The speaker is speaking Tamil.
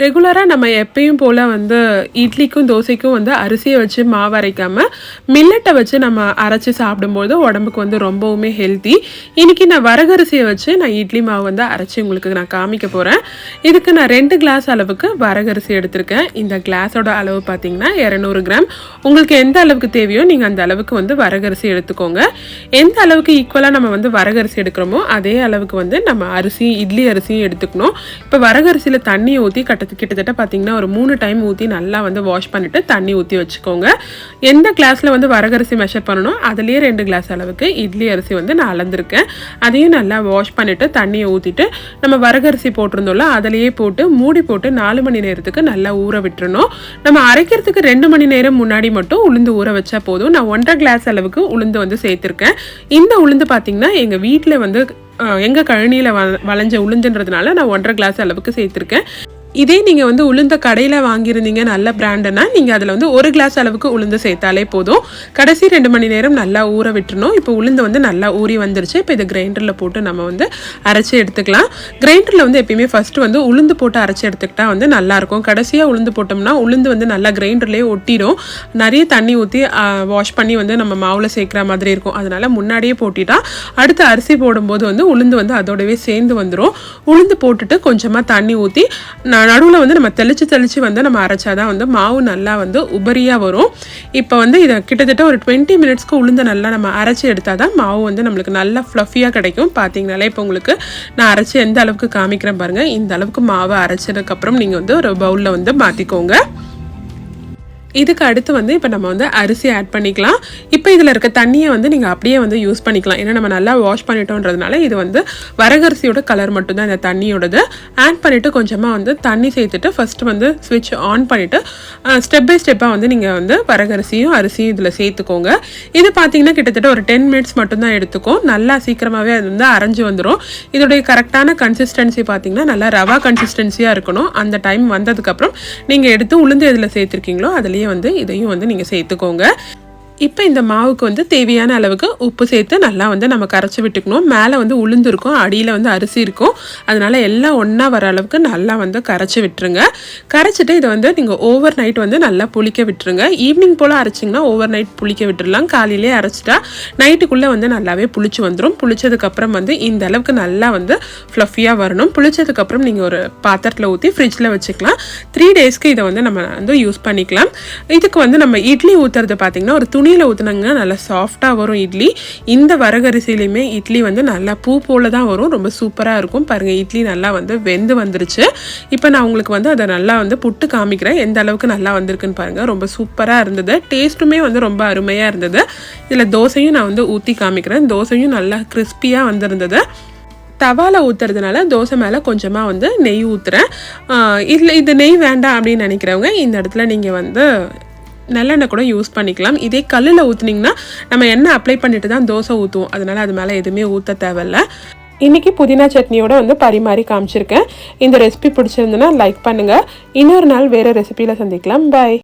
ரெகுலராக நம்ம எப்பயும் போல் வந்து இட்லிக்கும் தோசைக்கும் வந்து அரிசியை வச்சு மாவு அரைக்காமல் மில்லட்டை வச்சு நம்ம அரைச்சி சாப்பிடும்போது உடம்புக்கு வந்து ரொம்பவுமே ஹெல்த்தி இன்றைக்கி நான் வரகரிசியை வச்சு நான் இட்லி மாவு வந்து அரைச்சி உங்களுக்கு நான் காமிக்க போகிறேன் இதுக்கு நான் ரெண்டு கிளாஸ் அளவுக்கு வரகரிசி எடுத்திருக்கேன். இந்த கிளாஸோட அளவு பார்த்தீங்கன்னா இரநூறு கிராம். உங்களுக்கு எந்த அளவுக்கு தேவையோ நீங்கள் அந்த அளவுக்கு வந்து வரகரிசி எடுத்துக்கோங்க. எந்த அளவுக்கு ஈக்குவலாக நம்ம வந்து வரகரிசி எடுக்கிறோமோ அதே அளவுக்கு வந்து நம்ம அரிசி இட்லி அரிசியும் எடுத்துக்கணும். இப்போ வரகரிசியில் தண்ணி ஊற்றி கட்ட கிட்டத்தட்ட பார்த்தீங்கன்னா ஒரு மூணு டைம் ஊற்றி நல்லா வந்து வாஷ் பண்ணிவிட்டு தண்ணி ஊற்றி வச்சுக்கோங்க. எந்த கிளாஸில் வந்து வரகரிசி மெஷர் பண்ணணும் அதுலேயே ரெண்டு கிளாஸ் அளவுக்கு இட்லி அரிசி வந்து நான் அளந்திருக்கேன். அதையும் நல்லா வாஷ் பண்ணிவிட்டு தண்ணியை ஊற்றிட்டு நம்ம வரகரிசி போட்டிருந்தோம்ல அதிலேயே போட்டு மூடி போட்டு நாலு மணி நேரத்துக்கு நல்லா ஊற விட்டுறணும். நம்ம அரைக்கிறதுக்கு ரெண்டு மணி நேரம் முன்னாடி மட்டும் உளுந்து ஊற வச்சா போதும். நான் ஒன்றரை கிளாஸ் அளவுக்கு உளுந்து வந்து சேர்த்துருக்கேன். இந்த உளுந்து பார்த்தீங்கன்னா எங்கள் வீட்டில் வந்து எங்கள் கழனியில் வ வளைஞ்ச உளுந்துன்றதுனால நான் ஒன்றரை கிளாஸ் அளவுக்கு சேர்த்துருக்கேன். இதே நீங்கள் வந்து உளுந்த கடையில் வாங்கியிருந்தீங்க நல்ல பிராண்டுனா நீங்கள் அதில் வந்து ஒரு கிளாஸ் அளவுக்கு உளுந்து சேர்த்தாலே போதும். கடைசி ரெண்டு மணி நேரம் நல்லா ஊற விட்டுருணும் இப்போ உளுந்து வந்து நல்லா ஊறி வந்துருச்சு. இப்போ இதை கிரைண்டரில் போட்டு நம்ம வந்து அரைச்சி எடுத்துக்கலாம். கிரைண்டரில் வந்து எப்பயுமே ஃபஸ்ட்டு வந்து உளுந்து போட்டு அரைச்சி எடுத்துக்கிட்டா வந்து நல்லாயிருக்கும் கடைசியாக உளுந்து போட்டோம்னா உளுந்து வந்து நல்லா கிரைண்டர்லேயே ஒட்டிடும். நிறைய தண்ணி ஊற்றி வாஷ் பண்ணி வந்து நம்ம மாவில் சேர்க்குற மாதிரி இருக்கும். அதனால் முன்னாடியே போட்டிட்டா அடுத்து அரிசி போடும்போது வந்து உளுந்து வந்து அதோடவே சேர்ந்து வந்துடும் உளுந்து போட்டுட்டு கொஞ்சமாக தண்ணி ஊற்றி நடுவில் வந்து நம்ம தெளித்து தெளித்து வந்து நம்ம அரைச்சாதான் வந்து மாவு நல்லா வந்து உபரியாக வரும். இப்போ வந்து இதை கிட்டத்தட்ட ஒரு டுவெண்ட்டி மினிட்ஸ்க்கு உளுந்த நல்லா நம்ம அரைச்சி எடுத்தால் தான் மாவு வந்து நம்மளுக்கு நல்லா ஃப்ளஃபியாக கிடைக்கும். பார்த்தீங்கனாலே இப்போ உங்களுக்கு நான் அரைச்சி எந்த அளவுக்கு காமிக்கிறேன் பாருங்கள் இந்த அளவுக்கு மாவை அரைச்சதுக்கப்புறம் நீங்கள் வந்து ஒரு பவுலில் வந்து மாற்றிக்கோங்க இதுக்கு அடுத்து வந்து இப்போ நம்ம வந்து அரிசி ஆட் பண்ணிக்கலாம். இப்போ இதில் இருக்க தண்ணியை வந்து நீங்கள் அப்படியே வந்து யூஸ் பண்ணிக்கலாம். ஏன்னா நம்ம நல்லா வாஷ் பண்ணிட்டோன்றதுனால இது வந்து வரகரிசியோட கலர் மட்டும்தான் இந்த தண்ணியோடது. ஆட் பண்ணிவிட்டு கொஞ்சமாக வந்து தண்ணி சேர்த்துட்டு ஃபஸ்ட்டு வந்து ஸ்விட்ச் ஆன் பண்ணிவிட்டு ஸ்டெப் பை ஸ்டெப்பாக வந்து நீங்கள் வந்து வரகரிசியும் அரிசியும் இதில் சேர்த்துக்கோங்க. இது பார்த்தீங்கன்னா கிட்டத்தட்ட ஒரு டென் மினிட்ஸ் மட்டும்தான் எடுத்துக்கும். நல்லா சீக்கிரமாகவே அது வந்து அரைஞ்சு வந்துடும் இதோடைய கரெக்டான கன்சிஸ்டன்சி பார்த்தீங்கன்னா நல்லா ரவா கன்சிஸ்டன்சியாக இருக்கணும். அந்த டைம் வந்ததுக்கப்புறம் நீங்கள் எடுத்து உளுந்து எதில் சேர்த்துருக்கீங்களோ அதுலேயே வந்து இதையும் வந்து நீங்கள் சேர்த்துக்கோங்க. இப்போ இந்த மாவுக்கு வந்து தேவையான அளவுக்கு உப்பு சேர்த்து நல்லா வந்து நம்ம கரைச்சி விட்டுக்கணும். மேலே வந்து உளுந்து இருக்கும் அடியில் வந்து அரிசி இருக்கும். அதனால் எல்லாம் ஒன்றா வர அளவுக்கு நல்லா வந்து கரைச்சி விட்டுருங்க. கரைச்சிட்டு இதை வந்து நீங்கள் ஓவர் நைட் வந்து நல்லா புளிக்க விட்டுருங்க. ஈவினிங் போல் அரைச்சிங்கன்னா ஓவர் நைட் புளிக்க விட்டுடலாம் காலையிலே அரைச்சிட்டா நைட்டுக்குள்ளே வந்து நல்லாவே புளிச்சு வந்துடும் புளிச்சதுக்கப்புறம் வந்து இந்த அளவுக்கு நல்லா வந்து ஃப்ளஃபியாக வரணும். புளிச்சதுக்கப்புறம் நீங்கள் ஒரு பாத்திரத்தில் ஊற்றி ஃப்ரிட்ஜில் வச்சுக்கலாம். த்ரீ டேஸ்க்கு இதை வந்து நம்ம வந்து யூஸ் பண்ணிக்கலாம். இதுக்கு வந்து நம்ம இட்லி ஊற்றுறது பார்த்திங்கன்னா ஒரு துணி துணியில் ஊற்றுனாங்கன்னா நல்லா சாஃப்டாக வரும் இட்லி. இந்த வரகரிசிலையுமே இட்லி வந்து நல்லா பூ போல் தான் வரும். ரொம்ப சூப்பராக இருக்கும். பாருங்கள் இட்லி நல்லா வந்து வெந்து வந்துருச்சு. இப்போ நான் உங்களுக்கு வந்து அதை நல்லா வந்து புட்டு காமிக்கிறேன். எந்த அளவுக்கு நல்லா வந்திருக்குன்னு பாருங்கள் ரொம்ப சூப்பராக இருந்தது. டேஸ்ட்டுமே வந்து ரொம்ப அருமையாக இருந்தது. இதில் தோசையும் நான் வந்து ஊற்றி காமிக்கிறேன். தோசையும் நல்லா கிறிஸ்பியாக வந்திருந்தது. தவாவில் ஊற்றுறதுனால தோசை மேலே கொஞ்சமாக வந்து நெய் ஊற்றுறேன் இதில் இது நெய் வேண்டாம் அப்படின்னு நினைக்கிறவங்க இந்த இடத்துல நீங்கள் வந்து நல்லெண்ணெய் கூட யூஸ் பண்ணிக்கலாம். இதே கல்லில் ஊற்றுனீங்கன்னா நம்ம எண்ணெய் அப்ளை பண்ணிட்டு தான் தோசை ஊற்றுவோம் அதனால் அது மேலே எதுவுமே ஊற்ற தேவையில்ல. இன்றைக்கி புதினா சட்னியோட வந்து பரிமாறி காமிச்சிருக்கேன். இந்த ரெசிபி பிடிச்சிருந்துன்னா லைக் பண்ணுங்கள் இன்னொரு நாள் வேறு ரெசிபியில் சந்திக்கலாம். பாய்